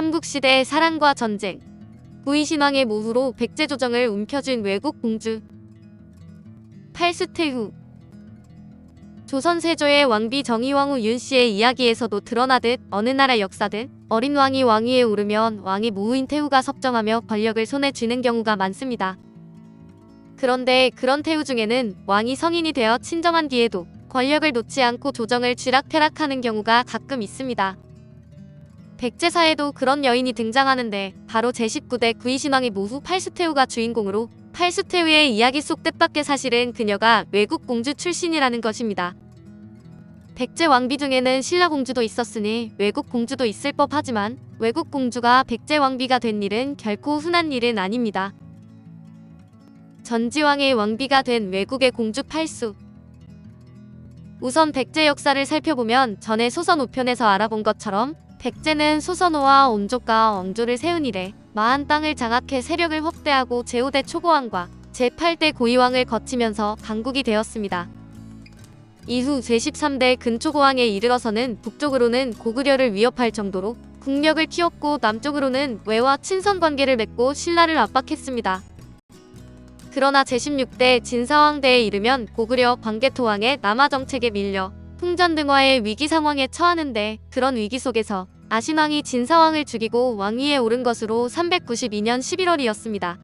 삼국시대의 사랑과 전쟁, 부의신왕의 모후로 백제 조정을 움켜쥔 외국 공주, 팔수태 후 조선 세조의 왕비 정의왕후 윤씨의 이야기에서도 드러나듯 어느 나라 역사든 어린 왕이 왕위에 오르면 왕의 모후인 태후가 섭정하며 권력을 손에 쥐는 경우가 많습니다. 그런데 그런 태후 중에는 왕이 성인이 되어 친정한 뒤에도 권력을 놓지 않고 조정을 쥐락펴락하는 경우가 가끔 있습니다. 백제사에도 그런 여인이 등장하는데 바로 제19대 구이신왕의 모후 팔수태후가 주인공으로 팔수태후의 이야기 속 뜻밖의 사실은 그녀가 외국 공주 출신이라는 것입니다. 백제 왕비 중에는 신라 공주도 있었으니 외국 공주도 있을 법하지만 외국 공주가 백제 왕비가 된 일은 결코 흔한 일은 아닙니다. 전지왕의 왕비가 된 외국의 공주 팔수 우선 백제 역사를 살펴보면 전에 소선 5편에서 알아본 것처럼 백제는 소선호와 온족과 왕조를 세운 이래 마한 땅을 장악해 세력을 확대하고 제5대 초고왕과 제8대 고위왕을 거치면서 강국이 되었습니다. 이후 제13대 근초고왕에 이르러서는 북쪽으로는 고구려를 위협할 정도로 국력을 키웠고 남쪽으로는 외와 친선 관계를 맺고 신라를 압박했습니다. 그러나 제16대 진사왕대에 이르면 고구려 광개토왕의 남하 정책에 밀려 풍전 등화의 위기 상황에 처하는데 그런 위기 속에서 아신왕이 진사왕을 죽이고 왕위에 오른 것으로 392년 11월이었습니다.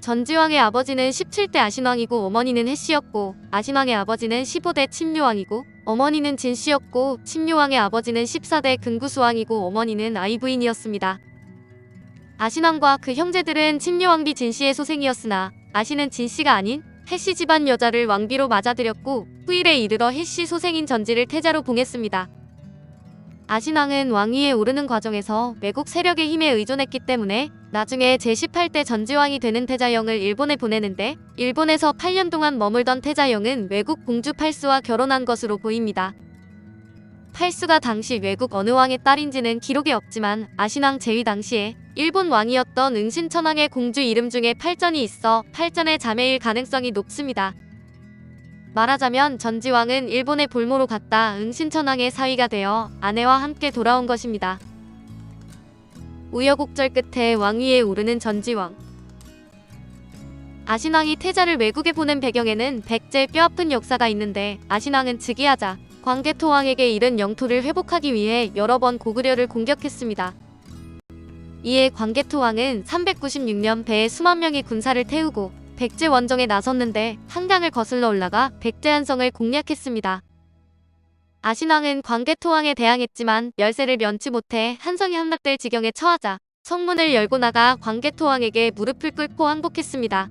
전지왕의 아버지는 17대 아신왕이고 어머니는 해씨였고 아신왕의 아버지는 15대 침묘왕이고 어머니는 진씨였고 침묘왕의 아버지는 14대 근구수왕이고 어머니는 아이부인이었습니다. 아신왕과 그 형제들은 침묘왕비 진씨의 소생이었으나 아신은 진씨가 아닌 해씨 집안 여자를 왕비로 맞아들였고 후일에 이르러 해씨 소생인 전지를 태자로 봉했습니다. 아신왕은 왕위에 오르는 과정에서 외국 세력의 힘에 의존했기 때문에 나중에 제18대 전지왕이 되는 태자영을 일본에 보내는데 일본에서 8년 동안 머물던 태자영은 외국 공주 팔수와 결혼한 것으로 보입니다. 팔수가 당시 외국 어느 왕의 딸인지는 기록이 없지만 아신왕 제위 당시에 일본 왕이었던 응신천왕의 공주 이름 중에 팔전이 있어 팔전의 자매일 가능성이 높습니다. 말하자면 전지왕은 일본의 볼모로 갔다 응신천왕의 사위가 되어 아내와 함께 돌아온 것입니다. 우여곡절 끝에 왕위에 오르는 전지왕. 아신왕이 태자를 외국에 보낸 배경에는 백제의 뼈아픈 역사가 있는데 아신왕은 즉위하자 광개토왕에게 잃은 영토를 회복하기 위해 여러 번 고구려를 공격했습니다. 이에 광개토왕은 396년 배에 수만 명의 군사를 태우고 백제 원정에 나섰는데 한강을 거슬러 올라가 백제한성을 공략했습니다. 아신왕은 광개토왕에 대항했지만 열세를 면치 못해 한성이 함락될 지경에 처하자 성문을 열고 나가 광개토왕에게 무릎을 꿇고 항복했습니다.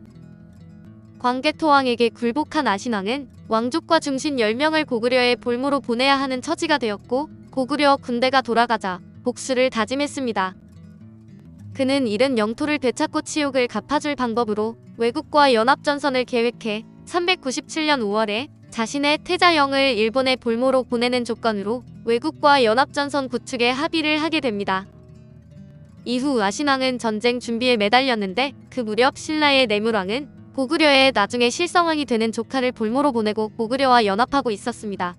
광개토왕에게 굴복한 아신왕은 왕족과 중신 10명을 고구려의 볼모로 보내야 하는 처지가 되었고 고구려 군대가 돌아가자 복수를 다짐했습니다. 그는 잃은 영토를 되찾고 치욕을 갚아줄 방법으로 외국과 연합전선을 계획해 397년 5월에 자신의 태자영을 일본의 볼모로 보내는 조건으로 외국과 연합전선 구축에 합의를 하게 됩니다. 이후 아신왕은 전쟁 준비에 매달렸는데 그 무렵 신라의 내물왕은 고구려에 나중에 실성왕이 되는 조카를 볼모로 보내고 고구려와 연합하고 있었습니다.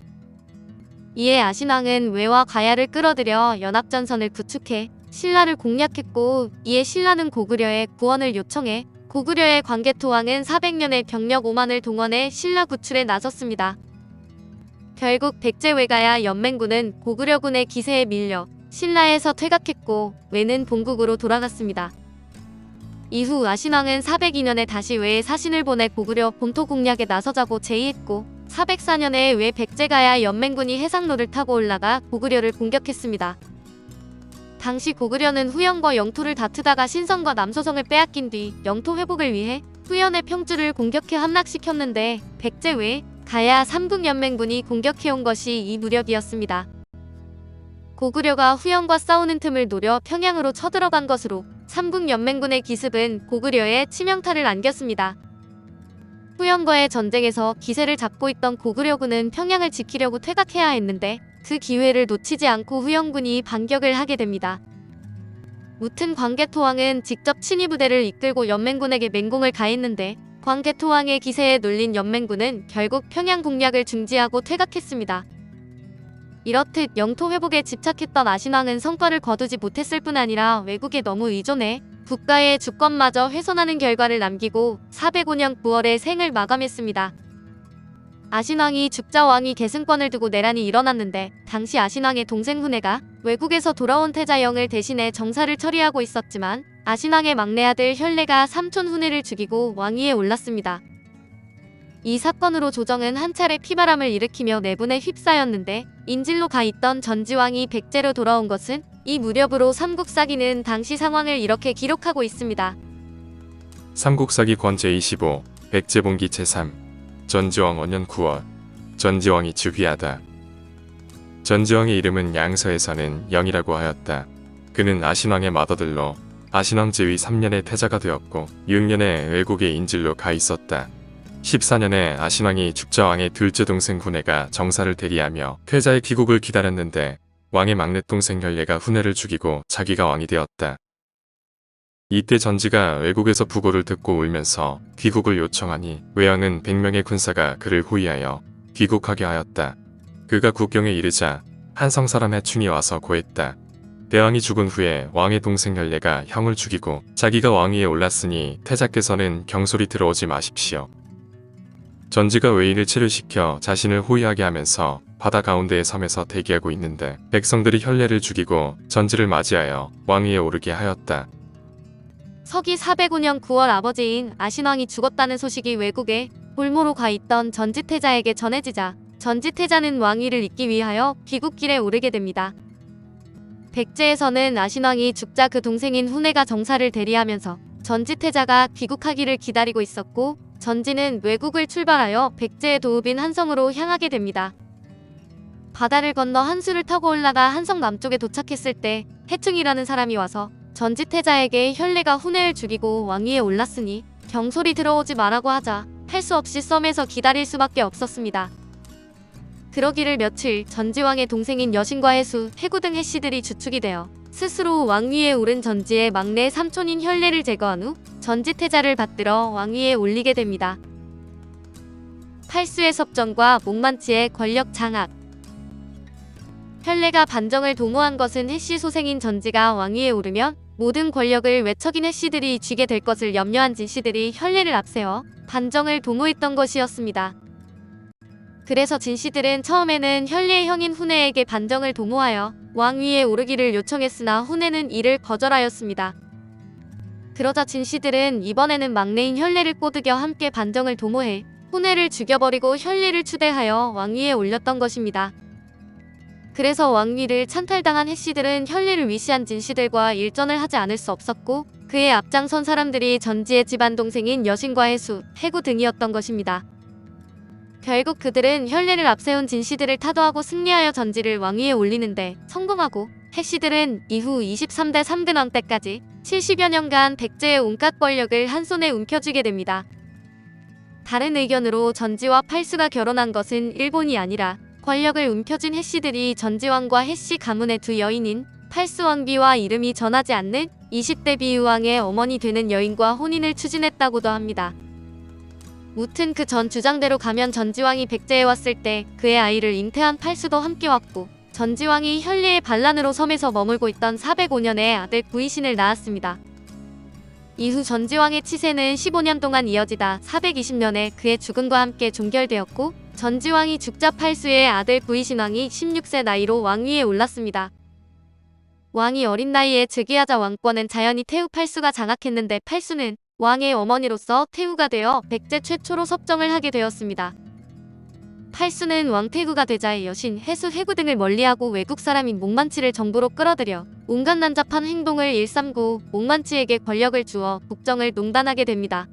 이에 아신왕은 외와 가야를 끌어들여 연합전선을 구축해 신라를 공략했고 이에 신라는 고구려에 구원을 요청해 고구려의 광개토왕은 400년의 병력 5만을 동원해 신라 구출에 나섰습니다. 결국 백제외가야 연맹군은 고구려군의 기세에 밀려 신라에서 퇴각했고 외는 본국으로 돌아갔습니다. 이후 아신왕은 402년에 다시 외에 사신을 보내 고구려 본토 공략에 나서자고 제의했고 404년에 외 백제가야 연맹군이 해상로를 타고 올라가 고구려를 공격했습니다. 당시 고구려는 후연과 영토를 다투다가 신성과 남소성을 빼앗긴 뒤 영토 회복을 위해 후연의 평주를 공격해 함락시켰는데 백제 외 가야 삼국연맹군이 공격해온 것이 이 무렵이었습니다. 고구려가 후연과 싸우는 틈을 노려 평양으로 쳐들어간 것으로 삼국연맹군의 기습은 고구려에 치명타를 안겼습니다. 후연과의 전쟁에서 기세를 잡고 있던 고구려군은 평양을 지키려고 퇴각해야 했는데 그 기회를 놓치지 않고 후영군이 반격을 하게 됩니다. 무튼 광개토왕은 직접 친위 부대를 이끌고 연맹군에게 맹공을 가했는데 광개토왕의 기세에 눌린 연맹군은 결국 평양 공략을 중지하고 퇴각했습니다. 이렇듯 영토 회복에 집착했던 아신왕은 성과를 거두지 못했을 뿐 아니라 외국에 너무 의존해 국가의 주권마저 훼손하는 결과를 남기고 405년 9월에 생을 마감했습니다. 아신왕이 죽자 왕이 계승권을 두고 내란이 일어났는데 당시 아신왕의 동생 훈해가 외국에서 돌아온 태자영을 대신해 정사를 처리하고 있었지만 아신왕의 막내 아들 혈례가 삼촌 훈해를 죽이고 왕위에 올랐습니다. 이 사건으로 조정은 한 차례 피바람을 일으키며 내분에 휩싸였는데 인질로 가 있던 전지왕이 백제로 돌아온 것은 이 무렵으로 삼국사기는 당시 상황을 이렇게 기록하고 있습니다. 삼국사기 권 제 25 백제봉기 제3 전지왕 5년 9월 전지왕이 즉위하다. 전지왕의 이름은 양서에 사는 영이라고 하였다. 그는 아신왕의 맏아들로 아신왕 즉위 3년에 태자가 되었고 6년에 외국에 인질로 가 있었다. 14년에 아신왕이 죽자왕의 둘째 동생 훈해가 정사를 대리하며 퇴자의 귀국을 기다렸는데 왕의 막내 동생 혈례가 훈해를 죽이고 자기가 왕이 되었다. 이때 전지가 외국에서 부고를 듣고 울면서 귀국을 요청하니 외왕은 100명의 군사가 그를 호위하여 귀국하게 하였다. 그가 국경에 이르자 한성 사람 해충이 와서 고했다. 대왕이 죽은 후에 왕의 동생 혈례가 형을 죽이고 자기가 왕위에 올랐으니 태자께서는 경솔이 들어오지 마십시오. 전지가 외인을 치료시켜 자신을 호위하게 하면서 바다 가운데의 섬에서 대기하고 있는데 백성들이 혈례를 죽이고 전지를 맞이하여 왕위에 오르게 하였다. 서기 405년 9월 아버지인 아신왕이 죽었다는 소식이 외국에 볼모로 가 있던 전지태자에게 전해지자 전지태자는 왕위를 잇기 위하여 귀국길에 오르게 됩니다. 백제에서는 아신왕이 죽자 그 동생인 훈해가 정사를 대리하면서 전지태자가 귀국하기를 기다리고 있었고 전지는 외국을 출발하여 백제의 도읍인 한성으로 향하게 됩니다. 바다를 건너 한수를 타고 올라가 한성 남쪽에 도착했을 때 해충이라는 사람이 와서 전지태자에게 혈례가 훈해를 죽이고 왕위에 올랐으니 경솔이 들어오지 말라고 하자 할 수 없이 썸에서 기다릴 수밖에 없었습니다. 그러기를 며칠 전지왕의 동생인 여신과 해수, 해구 등 해씨들이 주축이 되어 스스로 왕위에 오른 전지의 막내 삼촌인 혈례를 제거한 후 전지태자를 받들어 왕위에 올리게 됩니다. 팔수의 섭정과 목만치의 권력 장악 혈례가 반정을 도모한 것은 해씨 소생인 전지가 왕위에 오르면 모든 권력을 외척인 해씨들이 쥐게 될 것을 염려한 진씨들이 혈례를 앞세워 반정을 도모했던 것이었습니다. 그래서 진씨들은 처음에는 혈례의 형인 훈해에게 반정을 도모하여 왕위에 오르기를 요청했으나 훈해는 이를 거절하였습니다. 그러자 진씨들은 이번에는 막내인 혈례를 꼬드겨 함께 반정을 도모해 훈해를 죽여버리고 혈례를 추대하여 왕위에 올렸던 것입니다. 그래서 왕위를 찬탈당한 해씨들은 혈례를 위시한 진씨들과 일전을 하지 않을 수 없었고 그의 앞장선 사람들이 전지의 집안 동생인 여신과 해수, 해구 등이었던 것입니다. 결국 그들은 혈례를 앞세운 진씨들을 타도하고 승리하여 전지를 왕위에 올리는데 성공하고 해씨들은 이후 23대 3근왕 때까지 70여 년간 백제의 온갖 권력을 한 손에 움켜쥐게 됩니다. 다른 의견으로 전지와 팔수가 결혼한 것은 일본이 아니라 권력을 움켜쥔 해씨들이 전지왕과 해씨 가문의 두 여인인 팔수왕비와 이름이 전하지 않는 20대 비유왕의 어머니 되는 여인과 혼인을 추진했다고도 합니다. 무튼 그 전 주장대로 가면 전지왕이 백제에 왔을 때 그의 아이를 잉태한 팔수도 함께 왔고 전지왕이 혈례의 반란으로 섬에서 머물고 있던 405년에 아들 구이신을 낳았습니다. 이후 전지왕의 치세는 15년 동안 이어지다 420년에 그의 죽음과 함께 종결되었고 전지왕이 죽자 팔수의 아들 구이신왕이 16세 나이로 왕위에 올랐습니다. 왕이 어린 나이에 즉위하자 왕권은 자연히 태후 팔수가 장악했는데 팔수는 왕의 어머니로서 태후가 되어 백제 최초로 섭정을 하게 되었습니다. 팔수는 왕태구가 되자 여신, 해수, 해구 등을 멀리하고 외국 사람인 목만치를 정부로 끌어들여 온갖 난잡한 행동을 일삼고 목만치에게 권력을 주어 국정을 농단하게 됩니다.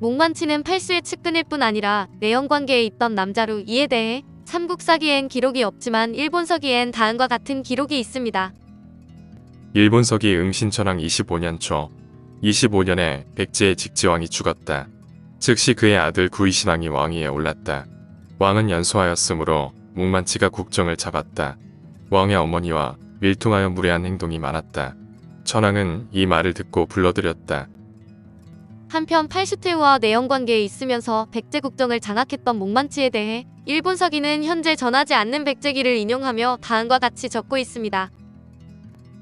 목만치는 팔수의 측근일 뿐 아니라 내연관계에 있던 남자로 이에 대해 삼국사기엔 기록이 없지만 일본서기엔 다음과 같은 기록이 있습니다. 일본서기 응신천왕 25년 초 25년에 백제의 직지왕이 죽었다. 즉시 그의 아들 구이신왕이 왕위에 올랐다. 왕은 연소하였으므로 목만치가 국정을 잡았다. 왕의 어머니와 밀통하여 무례한 행동이 많았다. 천왕은 이 말을 듣고 불러들였다. 한편 팔수태우와 내연 관계에 있으면서 백제 국정을 장악했던 목만치에 대해 일본 서기는 현재 전하지 않는 백제기를 인용하며 다음과 같이 적고 있습니다.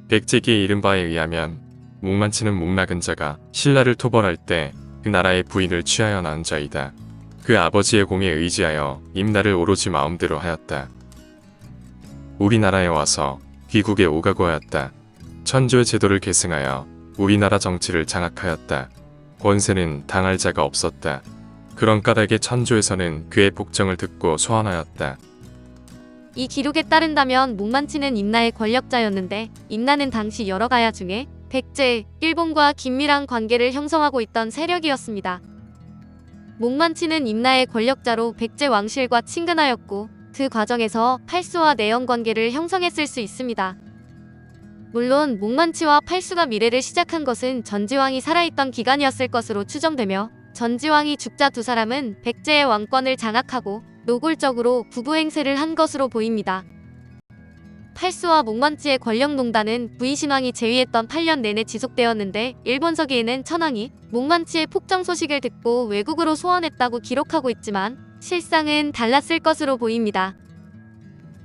백제기의 이른바에 의하면 목만치는 목낙은 자가 신라를 토벌할 때 그 나라의 부인을 취하여 낳은 자이다. 그 아버지의 공에 의지하여 임나를 오로지 마음대로 하였다. 우리나라에 와서 귀국에 오가고 하였다. 천조의 제도를 계승하여 우리나라 정치를 장악하였다. 권세는 당할 자가 없었다. 그런 까닭에 천조에서는 그의 복정을 듣고 소환하였다. 이 기록에 따른다면 목만치는 임나의 권력자였는데 임나는 당시 여러 가야 중에 백제, 일본과 긴밀한 관계를 형성하고 있던 세력이었습니다. 목만치는 임나의 권력자로 백제 왕실과 친근하였고 그 과정에서 팔수와 내연 관계를 형성했을 수 있습니다. 물론 목만치와 팔수가 미래를 시작한 것은 전지왕이 살아있던 기간이었을 것으로 추정되며 전지왕이 죽자 두 사람은 백제의 왕권을 장악하고 노골적으로 부부 행세를 한 것으로 보입니다. 팔수와 목만치의 권력농단은 부이신왕이 재위했던 8년 내내 지속되었는데 일본 서기에는 천황이 목만치의 폭정 소식을 듣고 외국으로 소환했다고 기록하고 있지만 실상은 달랐을 것으로 보입니다.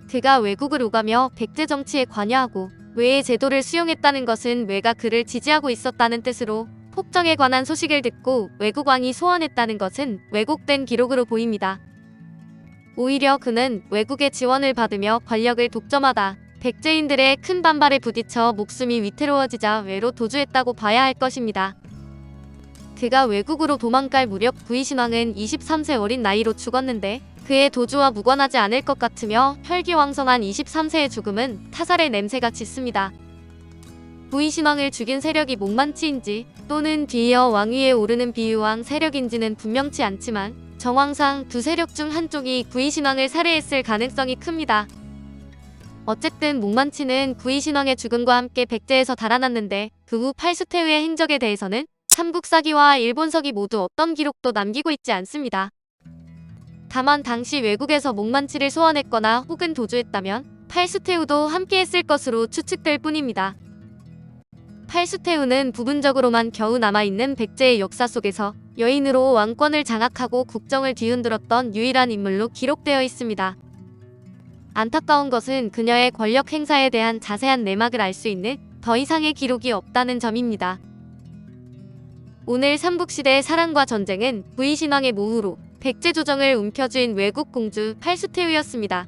그가 외국을 오가며 백제 정치에 관여하고 외의 제도를 수용했다는 것은 외가 그를 지지하고 있었다는 뜻으로 폭정에 관한 소식을 듣고 외국 왕이 소환했다는 것은 왜곡된 기록으로 보입니다. 오히려 그는 외국의 지원을 받으며 권력을 독점하다 백제인들의 큰 반발에 부딪혀 목숨이 위태로워지자 외로 도주했다고 봐야 할 것입니다. 그가 외국으로 도망갈 무렵 부이신왕은 23세 어린 나이로 죽었는데 그의 도주와 무관하지 않을 것 같으며 혈기왕성한 23세의 죽음은 타살의 냄새가 짙습니다. 부이신왕을 죽인 세력이 목만치인지 또는 뒤이어 왕위에 오르는 비유왕 세력인지는 분명치 않지만 정황상 두 세력 중 한쪽이 구이신왕을 살해했을 가능성이 큽니다. 어쨌든 목만치는 구이신왕의 죽음과 함께 백제에서 달아났는데 그 후 팔수태후의 행적에 대해서는 삼국사기와 일본서기 모두 어떤 기록도 남기고 있지 않습니다. 다만 당시 외국에서 목만치를 소환했거나 혹은 도주했다면 팔수태후도 함께 했을 것으로 추측될 뿐입니다. 팔수태후는 부분적으로만 겨우 남아있는 백제의 역사 속에서 여인으로 왕권을 장악하고 국정을 뒤흔들었던 유일한 인물로 기록되어 있습니다. 안타까운 것은 그녀의 권력 행사에 대한 자세한 내막을 알 수 있는 더 이상의 기록이 없다는 점입니다. 오늘 삼국시대의 사랑과 전쟁은 부이신왕의 모후로 백제 조정을 움켜쥔 외국 공주 팔수태후였습니다.